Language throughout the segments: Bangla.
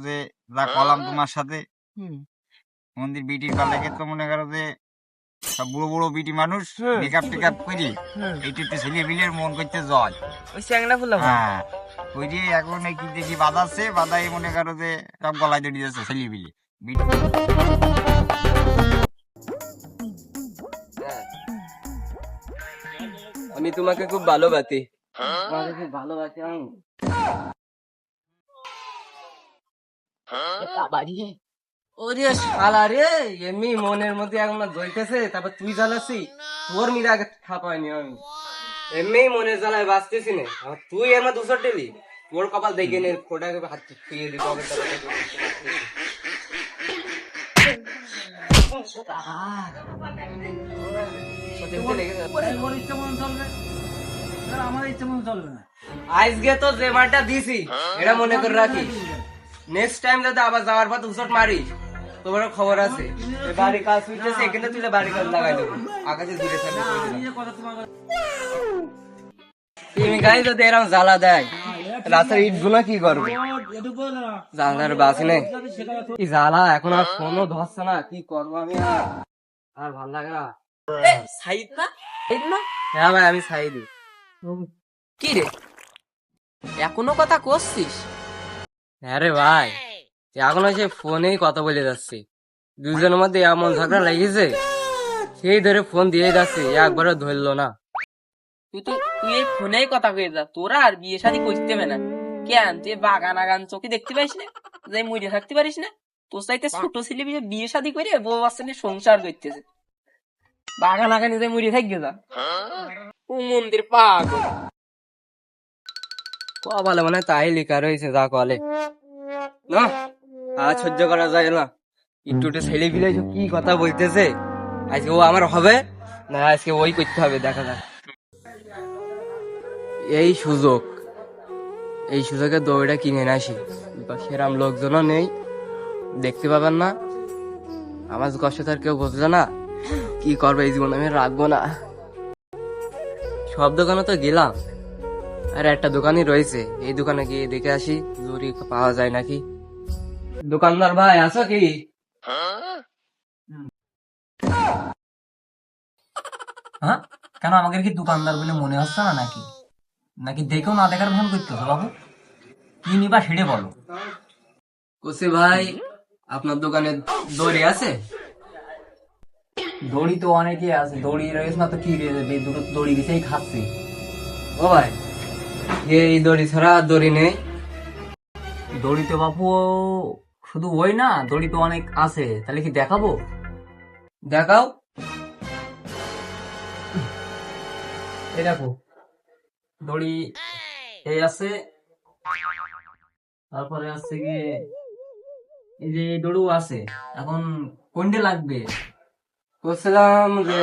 যে যা কলাম তোমার সাথে মন্দির বিটির কালেকে তো মনে করো যে সব বুড়ো বুড়ো বিটি মানুষ মেকআপ টেকআপ করি হুম। এইটু একটু ছেলে বিলের মন করতে জল। ওই চ্যাংড়া ফুলা হ্যাঁ। ওই যে এখন কি দেখি বাঁধাচ্ছে বাধাই মনে করো যে সব গলায় দড়ি যাচ্ছে ছেলে বিলে বিটি আমি তোমাকে খুব ভালোবাসি। তোমাকে খুব ভালোবাসি আমি। ওরে শালা রে এমনি মনের মধ্যে এখন জ্বলতেছে তারপর তুই জ্বালাসি তোর মিলে আগে থাপাইনি আমি। এমনি মনের জ্বালায় বাঁচতেছি না। তুই এর দুশো টেলি তোর কপাল দেখে নে ফোটাকে হাত ছুঁয়ে দিতে হবে আজকে তো যে মারটা দিছি এটা মনে করে রাখি নেক্সট টাইম যাতে আবার যাওয়ার পর উসট মারিস। তোমার খবর আছে। বাড়ি কাজ হইতেছে এখানে তুই বাড়ি কাজ লাগাই দেবো। আকাশে দূরে থাকবে তুমি গাই যদি এরকম জ্বালা দেয়। রাস্তার ইটগুলো কি করব? জানার বাসি নেই কি জ্বালা এখন আর ফোনও ধরছে না কি করব আমি আর? আর ভালো লাগে না। সাইদ না? সাইদ না? হ্যাঁ ভাই আমি সাইদি কি রে? এখনও কথা করছিস হ্যাঁ রে ভাই এখন সে ফোনেই কথা বলে যাচ্ছে। দুজনের মধ্যে এমন ঝগড়া লেগেছে সেই ধরে ফোন দিয়ে যাচ্ছে একবারও ধরলো না। তুই তো তুই এই ফোনেই কথা কয়ে যা তোরা আর বিয়ে শাদি করতে হবে না। কেন তুই বাগান আগান চোখে দেখতে পাইস না? যাই মরে থাকতে পারিস না? তোর চাইতে ছোট ছেলে বিয়ে বিয়ে শাদি করে বউ বাচ্চা নিয়ে সংসার করতেছে। বাগান আগানে যে মরে থাকবে যা। ও মন্দির পাগল। কপালে মানে তাই লেখা রয়েছে, যা কলে। না? আর সহ্য করা যায় না। একটু ছেলে ফিলে কি কথা বলতেছে? আজকে ও আমার হবে? না, আজকে ওই করতে হবে, দেখা যাক। এই সুযোগ। এই সুযোগে দৌড়টা কিনে আসি। সেরাম লোকজনও নেই। দেখতে পাবেন না। আমার কষ্ট আর কেউ বুঝবে না, কি করবে? এই জীবন আমি রাখব না। সব দোকানে তো গেলাম। আর একটা দোকানই রয়েছে। এই দোকানে গিয়ে দেখে আসি জরি পাওয়া যায় নাকি। দোকানদার ভাই আছো কি? হ্যাঁ? কেন আমাকে কি দোকানদার বলে মনে হচ্ছে না নাকি? নাকি দেখেও না দেখার ভান করতেছো বাবু? কি নিবা সেটা বলো। কোসে ভাই আপনার দোকানে দড়ি আছে? দড়ি তো অনেকে আছে দড়ি রয়েছে না তো কি রয়েছে? দুটো দড়ি গেছেই খাচ্ছি। ও ভাই এই দড়ি ছাড়া দড়ি নেই। দড়ি তো বাবু শুধু ওই না দড়ি তো অনেক আছে। তাহলে কি দেখাবো? দেখাও। এই দেখো দড়ি এই আছে তারপরে আছে কি এই যে দড়িও আছে। এখন কোনটে লাগবে? বলছিলাম যে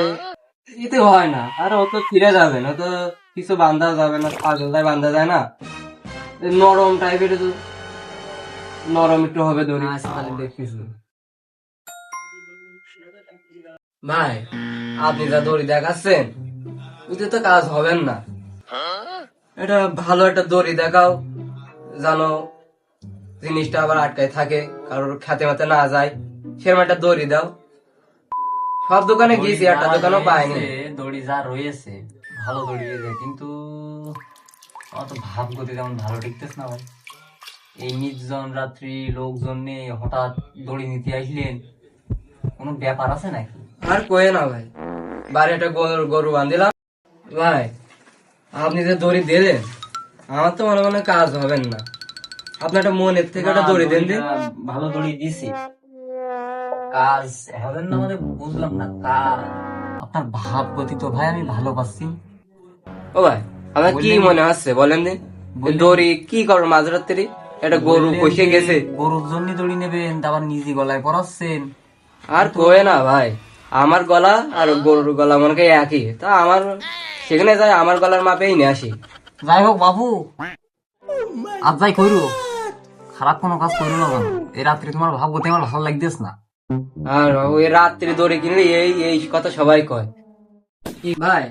এতে হয় না আর ও তো ফিরে যাবে না তো কিছু বান্ধা যাবে না পাগলদায় বান্ধা যায় না। নরম টাইপের নরম একটু হবে দড়ি দেখতেছি ভাই আপনি যা দড়ি দেখাচ্ছেন ওতে তো কাজ হবেন না। এটা ভালো একটা দড়ি দেখাও জানো জিনিসটা আবার আটকায় থাকে কারোর খেতে মাতে না যায়। সেরকম একটা দড়ি দাও। সব দোকানে গিয়েছি একটা দোকানও পাইনি। দড়ি যা রয়েছে ভালো দড়ি রয়েছে কিন্তু অত ভাব গতি তেমন ভালো টিকতেছ না ভাই। এই নির্জন রাত্রি লোকজন নিয়ে হঠাৎ দড়ি নিতে আসলেন কোনো ব্যাপার আছে নাকি? আর কয়ে না ভাই বাড়ি একটা গরু গরু বান্ধিলাম। ভাই আপনি যে দড়ি দিলেন আমার তো মনে মনে কাজ হবেন না। আপনার একটা মনের থেকে একটা দড়ি দেন দিন। ভালো দড়ি দিছি। কাজ হবেন না মানে বুঝলাম না কাজ আপনার ভাব গতি তো ভাই আমি ভালো পাচ্ছি ও ভাই আমার কি মনে হচ্ছে বলেন দিন দড়ি কি করো মাঝরাত্রি একটা গরু যে গেছে। গরুর জন্য দড়ি নেবেন তারপর নিজে গলায় পরাচ্ছেন। আর কয়ে না ভাই আমার গলা আর গরুর গলা মনে হয় একই। তা আমার সেখানে যাই আমার গলার মাপেই নিয়ে আসি। যাই হোক বাবু আজ যাই করু খারাপ কোনো কাজ করো না এই রাত্রে তোমার ভাব গতি আমার ভালো লাগতেছ না। আর ওই রাত্রি দড়ি কিনলে এই এই কথা সবাই কয়। কি ভাই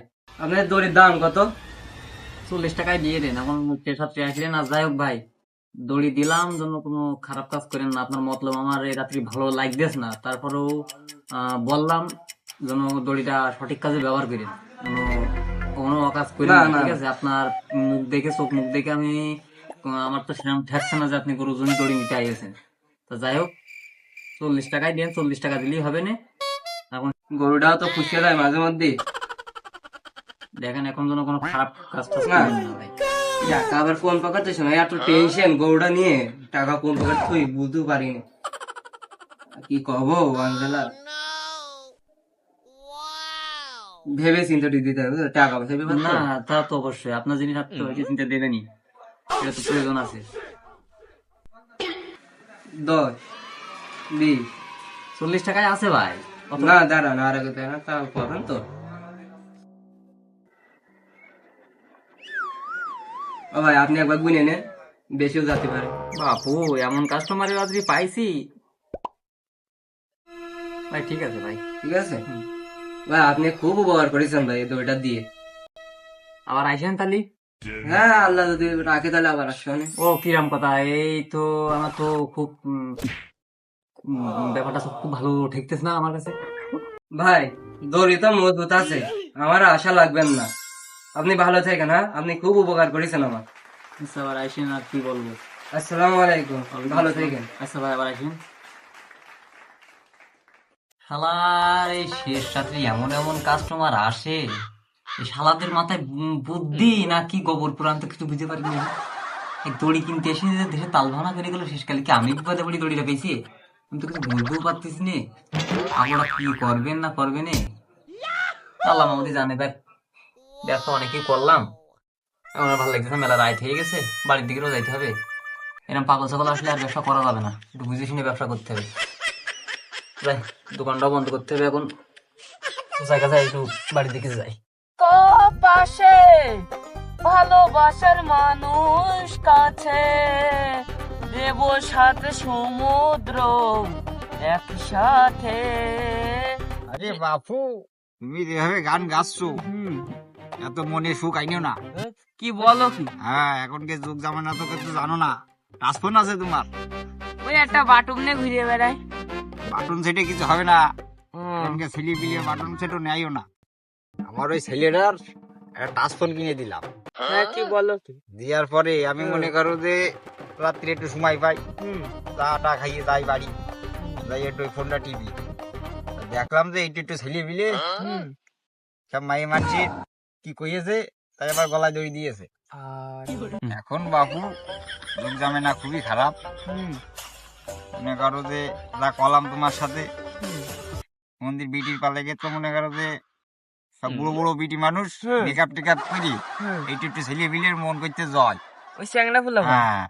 আপনার দড়ির দাম কত? চল্লিশ টাকায় দিয়ে দেন এখন আর যাই হোক ভাই দড়ি দিলাম জন্য কোনো খারাপ কাজ করেন না। আপনার মতলব আমার এই রাত্রি ভালো লাগতেস না। তারপরেও বললাম যেন দড়িটা সঠিক কাজে ব্যবহার করেন কোনো অকাজ করেন না, না, না। ঠিক আছে? আপনার মুখ দেখে চোখ মুখ দেখে আমি আমার তো সেরকম ঠেকছে না যে আপনি গরু জমি দড়ি নিতে আইয়েছেন তো যাই হোক চল্লিশ টাকায় দেন চল্লিশ টাকা দিলেই হবে না। এখন গরুটাও তো খুশি দেয় মাঝে মধ্যে দেখেন এখন যেন কোনো খারাপ কাজ টাজ না। করেন না ভাই। টাকা আবার কোন পকেটে শোনা এত টেনশন গরুটা নিয়ে টাকা কোন পকেট তুই বুঝতে পারি না। কি কব আঞ্জেলা ভেবে চিন্তা দিতে হবে টাকা পয়সা ব্যাপার না তা তো অবশ্যই। আপনার জিনিস আপনি ওই চিন্তা দেবেনই। এটা তো প্রয়োজন আছে। দশ বিশ। চল্লিশ টাকায় আছে ভাই? না দাঁড়ান আর আগে তা করেন তো। ভাই আপনি একবার গুনে নেন বেশিও যেতে পারে। বাপু এমন কাস্টমারের আজকে পাইছি। ভাই ঠিক আছে ভাই। ঠিক আছে? ভাই আপনি খুব উপকার করেছেন ভাই দইটা দিয়ে। আবার আইসেন তালি হ্যাঁ আল্লাহ যদি রাখে তাহলে আবার আসবে ও কিরাম কথা। এই তো আমার তো খুব ব্যাপারটা সব খুব ভালো ঠেকতেছ না আমার কাছে। ভাই দড়ি তো মজবুত আছে। আমার আশা লাগবেন না। আপনি ভালো থাকেন হ্যাঁ? আপনি খুব উপকার করেছেন আমার। আচ্ছা আবার আইসেন আর কি বলব? আসসালামু আলাইকুম ভালো থাকেন। আচ্ছা ভাই আবার আইসেন শালার এই শেষ রাত্রি এমন এমন কাস্টমার আসে এই শালাদের মাথায় বুদ্ধি না কি গোবর পুরান তো কিছু বুঝতে পারি না এই দড়ি কিনতে এসে যে দেশে তাল ভাঙা করে গেল শেষকালে কি আমি বিপদে পড়ি দড়িটা পেয়েছি? আমি তো কিছু বুঝতেও পারতেছি নে। আপনারা কি করবেন না করবেন আল্লাহ মামদি জানে ভাই। ব্যবসা অনেকেই করলাম। আমার ভালো লাগতেছে মেলা রাইট হয়ে গেছে বাড়ির দিকেও যাইতে হবে। এরকম পাগল ছাগল আসলে আর ব্যবসা করা যাবে না একটু বুঝে শুনে ব্যবসা করতে হবে। যাই দোকানটাও বন্ধ করতে হবে এখন। জায়গা যাই একটু বাড়ির দিকে যাই। তো পাশে ভালোবাসার মানুষ কাছে দেব সাথে সমুদ্র একসাথে। আরে বাপু তুমি যেভাবে গান গাচ্ছো এত মনে সুখ আইনিও না। কি বলো কি? হ্যাঁ এখনকার যুগ জামানা তো কিছু জানো না। টাচফোন আছে তোমার? ওই একটা বাটুম নিয়ে ঘুরিয়ে বেড়ায়। বাটন সেটে কিছু হবে না। এখনকার ছেলে পিলে বাটন সেটও নেয়ও না। আমার ওই ছেলেটার একটা টাচফোন কিনে দিলাম। হ্যাঁ কি বলো কি? দেওয়ার পরে আমি মনে করো যে রাত্রে একটু সময় পাই। চা টা খাইয়ে যাই বাড়ি। যাই একটু ওই ফোনটা টিভি দেখলাম যে একটু একটু ছেলে মিলে সব মাই মানছি কি কইয়েছে? তাই আবার গলায় দড়ি দিয়েছে। এখন বাপু যুগ জামেনা খুবই খারাপ। মনে করো যে যা কলাম তোমার সাথে। মন্দির বিটির পালে গেছে মনে করো যে সব বুড়ো বুড়ো বিটি মানুষ মেকআপ টেকআপ করি একটু একটু ছেলে মিলের মন করতে জয় ওই চ্যাংড়া ফুলা হ্যাঁ।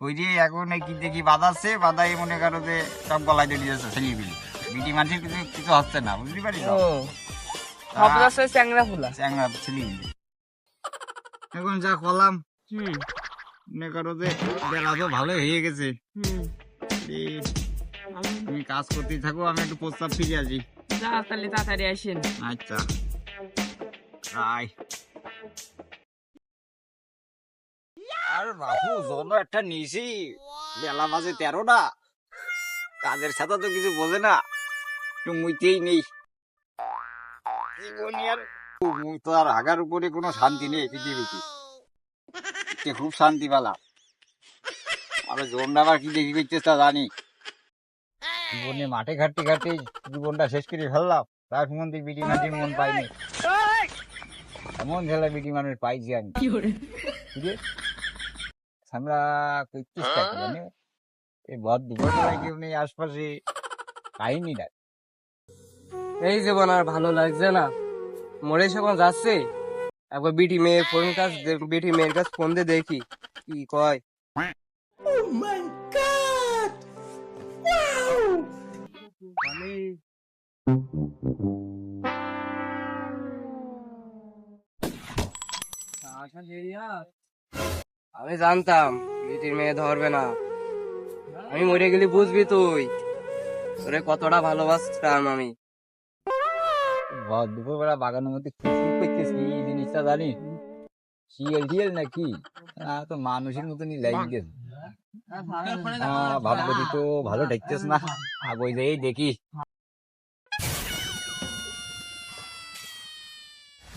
ওই যে এখন এই কি দেখি বাঁধাচ্ছে বাধাই মনে করো যে সব গলায় দড়ি যাচ্ছে ছেলে মিলে বিটি মানুষের কিছু কিছু হচ্ছে না বুঝতে পারি ফুলা। চ্যাংরা ছেলে। এখন যা কলাম হুম। মনে করো যে বেলা তো ভালোই হয়ে গেছে। হুম। তুমি কাজ করতেই থাকো আমি একটু প্রস্তাব ফিরে আসি। যা তাহলে তাড়াতাড়ি আসেন। আচ্ছা। আয়। আর বাবু জন্য একটা নিয়েছি বেলা বাজে তেরোটা। কাজের সাথে তো কিছু বোঝে না। একটু মুইতেই নেই। জীবনে আর তো আর আগার উপরে কোনো শান্তি নেই পৃথিবীতে। খুব শান্তি পেলাম আর জোনটা আবার কি দেখি করতেছ তা জানি। জীবনে মাঠে ঘাটতে ঘাটতে জীবনটা শেষ করে ফেললাম। তার মন্দির বিটি মাটির মন পাইনি এমন ঝেলা বিটি মানুষ পাইছি আমি। আমরা করতেছ মানে এই ভর দুপুরবেলায় কেউ নেই আশপাশে কাহিনী না এই জীবন আর ভালো লাগছে না। মরে যখন যাচ্ছে? একবার বিটি মেয়ের ফোন কাজ বিটি মেয়ের কাছে ফোন দিয়ে দেখি কি কয়। আমি জানতাম বিটির মেয়ে ধরবে না। আমি মরে গেলে বুঝবি তুই। তোরে কতটা ভালোবাসতাম আমি। ভর দুপুরবেলা বাগানের মধ্যে কি কি জিনিসটা জানি? শিয়াল টিয়াল নাকি? তো মানুষের মতনই লাইন গেছে। তো ভালো দেখতেছ না? আগ যেই দেখি।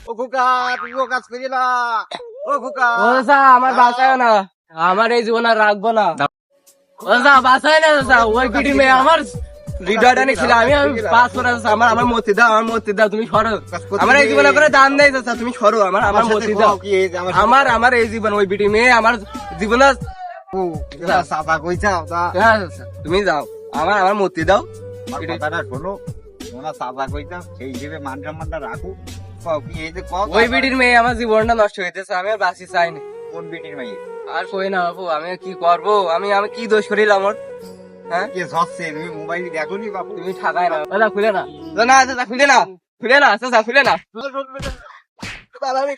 ও খোকা, তুমি ও কাজ করি না ও খোকা। ও আমার বাঁচায় না। আমার এই জীবন আর রাখব না। ও বাঁচায় না ওই পিটি মেয়ে আমার হৃদয়টা নিয়েছিল আমি আমি পাস করে আমার আমার মতি দাও আমার মতি দাও তুমি সরো। আমার এই জীবনে করে দান নেই চাচা তুমি সরো আমার আমার মতি দাও। আমার আমার আমার এই জীবন ওই পিটি মেয়ে আমার জীবনে তা হ্যাঁ, চাচা, তুমি যাও। আমার আমার মতি দাও। কথাটা শোনো সাদা সেই হিসেবে মান সম্মানটা রাখো। ওই বিটির মেয়ে আমার জীবনটা নষ্ট হইতেছে আমি আর বাঁচি চাই না। কোন বিটির মেয়ে? আর কই না বাবু আমি কি করব? আমি আমি কি দোষ করিলাম ওর? হ্যাঁ? কে সচ্ছে তুমি মোবাইল দেখো নি বাপু তুমি ঠাকায় না দাদা খুলে না। না দাদা খুলে না। খুলে না চাচা খুলে না। দাদা, আমি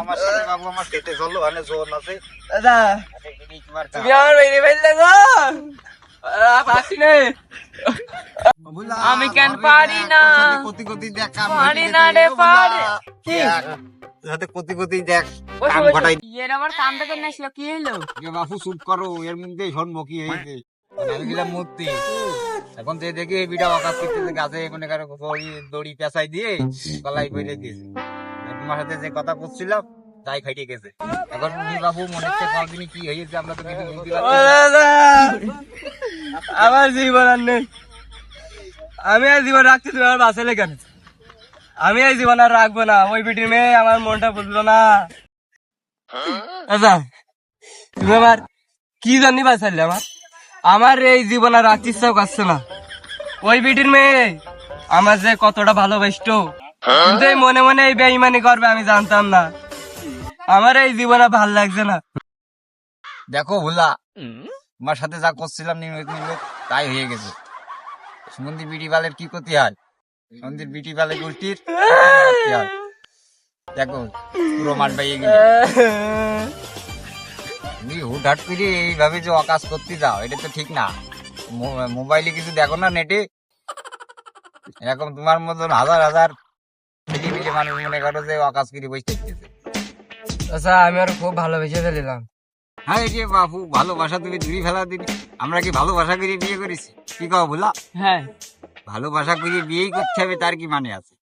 আমার সাথে বাবু আমার খেতে চলো জোর আছে। দাদা তুমি আমার কেন পারি না? পারি না রে। পারি। যাতে কতি কতি দেখ কাম ঘটাই। এর কামটা কেন আসলো কি হলো এ বাপু চুপ করো এর মধ্যে হয়েছে আমি গেলাম মূর্তি। এখন যে দেখি এই বিটা অকাশ করতেছে গাছে মনে করো দড়ি পেঁচাই দিয়ে গলায় বইলে দিয়েছে। তোমার সাথে যে কথা করছিলাম তাই খাইতে গেছে। এখন বাবু মনে হচ্ছে কদিনই কি হয়েছে আমরা তো কিছু বুঝতে পারছি আমার জীবন আর নেই। আমি আর জীবন রাখছি তুমি আমার বাঁচালে কেন আমি এই জীবন আর রাখব না। ওই বিটির মেয়ে আমার মনটা বুঝলো না। আচ্ছা তুমি আমার কি জানি বাঁচালে আমার আমার এই জীবন আর রাখতে ইচ্ছাও করছে না। ওই বিটির মেয়ে আমার যে কতটা ভালোবাসতো। কিন্তু এই মনে মনে এই বেইমানি করবে আমি জানতাম না। আমার এই জীবন আর ভালো লাগছে না। দেখো ভোলা তোমার সাথে যা করছিলাম নিয়মিত নিয়মিত তাই হয়ে গেছে। সুমন্দির বিড়ি বালের কি ক্ষতি হয়? সুমন্দির বিটি উল্টির দেখো পুরো গেলে। তুমি হুটহাট করে এইভাবে যে অকাজ করতে যাও এটা তো ঠিক না। মোবাইলে কিছু দেখো না নেটে? এরকম তোমার মতন হাজার হাজার মানুষ মনে করো যে অকাজ করে বসে থাকতেছে। আচ্ছা আমি আর খুব ভালোবেসে ফেলিলাম। হ্যাঁ এই যে বাবু ভালোবাসা তুমি দূরে ফেলা দিবি আমরা কি ভালোবাসা করে বিয়ে করেছি? কি কও বলা? হ্যাঁ। ভালোবাসা করে বিয়েই করতে হবে তার কি মানে আছে?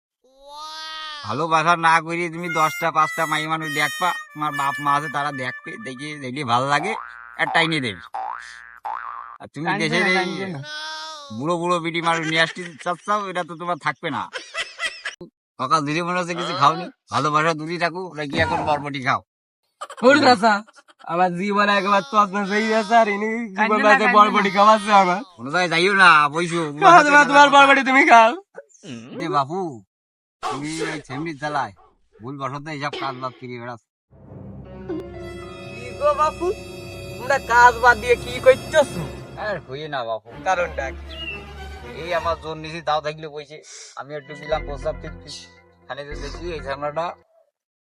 ভালোবাসা না করে তুমি দশটা পাঁচটা মাই মানুষ দেখবা তোমার বাপ মা আছে তারা দেখবে দেখে দেখলে ভালো লাগে আর টাইনে দেবে। আর তুমি দেশে এই বুড়ো বুড়ো বিটি মানুষ নিয়ে আসতে চাচ্ছাও এটা তো তোমার থাকবে না। সকাল দিদি মনে হচ্ছে কিছু খাওনি ভালোবাসা দূরে থাকো নাকি এখন বরবটি খাও? আমার জীবন একবার তত্ন সেই গেছে আর ইনি জীবন বাঁচে বরবটি খাওয়াচ্ছে আমার। কোনো জায়গায় যাইও না বইসো। তোমার তোমার বরবটি তুমি খাও। এ বাবু তুমি এই ফ্যামিলির জ্বালায়। ভুল বসত এইসব কাজ বাদ ফিরিয়ে বেড়াস কি গো বাপু তোমরা কাজ বাদ দিয়ে কি করতেছো? আর হইয়ে না বাবু কারণটা কি? এই আমার জোর নিছি তাও থাকলে বইছে। আমি একটু দিলাম প্রস্তাব ঠিক খানে যে দেখি এই ঝামেলাটা।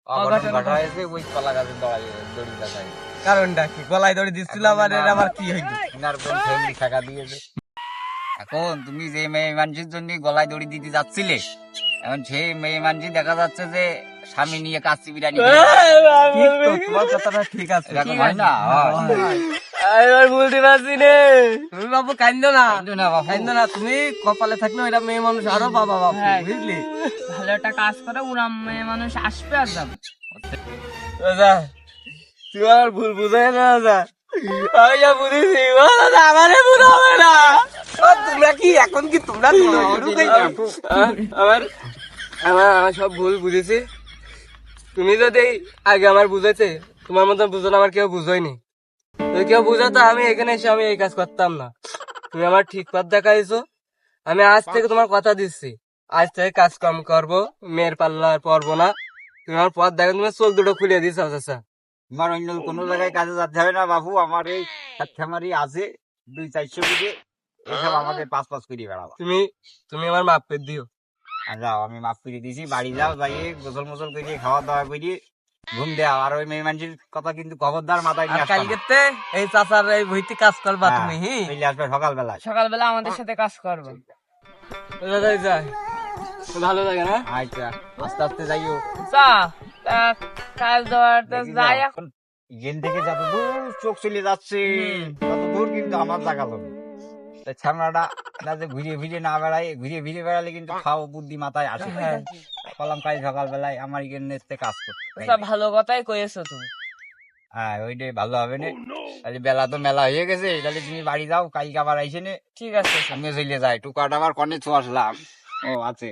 অঘটন ঘটা হয়েছে ওই কলা গাছের দড়াই দড়ি কাটাই কারণটা কি? গলায় ধরে দিচ্ছিলাম আর এর আবার কি হইল? ইনার বোন ফ্যামিলি টাকা দিয়েছে এখন তুমি যে মেয়ে মানুষের জন্য গলায় দড়ি দিতে যাচ্ছিলে এখন সেই মেয়ে মানুষ দেখা যাচ্ছে যে স্বামী নিয়ে কাচ্চি বিরিয়ানি ঠিক তোমার কথাটা ঠিক আছে। এরকম হয় না হয়। বলতে পারছি নে। তুমি বাবু কান্দো না। কান্দো না বাবু। কান্দো না তুমি কপালে থাকলে এটা মেয়ে মানুষ আরও বাবা বাবু বুঝলি? ভালো একটা কাজ করে ওরা মেয়ে মানুষ আসবে আর যাবে। আমার ভুল বুঝাই না দাদা আমি যা বুঝেছি, ও দাদা, আমারে তোমরা কি, এখন কি তোমরা তোমরা আমার আমার সব ভুল তুমি যদি আগে আমার বুঝেছে, তোমার মতন বুঝলো আমার কেউ বুঝোয়নি। যদি কেউ বুঝাতো, আমি এখানে এসে আমি এই কাজ করতাম না। তুমি আমার ঠিক পথ দেখাইছো। আমি আজ থেকে তোমার কথা দিচ্ছি। আজ থেকে কাজ কম করব, মেয়ের পাল্লা পড়ব না। তুমি আমার পথ দেখো, তুমি চোখ দুটো খুলে দিছ চাচা। তোমার অন্য কোনো জায়গায় কাজে যেতে হবে না বাবু আমার এই খামারি আছে দুই চারশো বিঘে। এসব আমাকে পাঁচ পাঁচ করে বেড়াবো। তুমি তুমি আমার মাপ করে দিও। যাও আমি মাফ করে দিয়েছি বাড়ি যাও যাই গোসল মোসল করে খাওয়া দাওয়া করে ঘুম দেওয়া আর ওই মেয়ে মানুষের কথা কিন্তু খবরদার মাথায় নিয়ে আসবা না। এই চাচার এই ভইতে কাজ করবা হ্যাঁ, তুমি হি? চলে আসবে সকালবেলা সকালবেলা আমাদের সাথে কাজ করবে। ভালো লাগে না? আচ্ছা আস্তে আস্তে যাইও। চা তা কাজ দেওয়ার যাই এখন এখান থেকে যত দূর চোখ চলে যাচ্ছে তত দূর কিন্তু আমার জায়গা জমি তাই ছামড়াটা যাতে ঘুরিয়ে ফিরে না বেড়ায় ঘুরিয়ে ফিরে বেড়ালে কিন্তু খাও বুদ্ধি মাথায় আসে। কলাম কাল সকাল বেলায় আমার এখানে কাজ করতে? ভালো কথাই কয়েছো তুমি। হ্যাঁ ওইটাই ভালো হবে না। তাহলে বেলা তো মেলা হয়ে গেছে তাহলে তুমি বাড়ি যাও কালকে আবার আইসে নে। ঠিক আছে। আমিও চলে যাই টুকাটা আবার কনে ছোঁয়াশলাম ও আছে।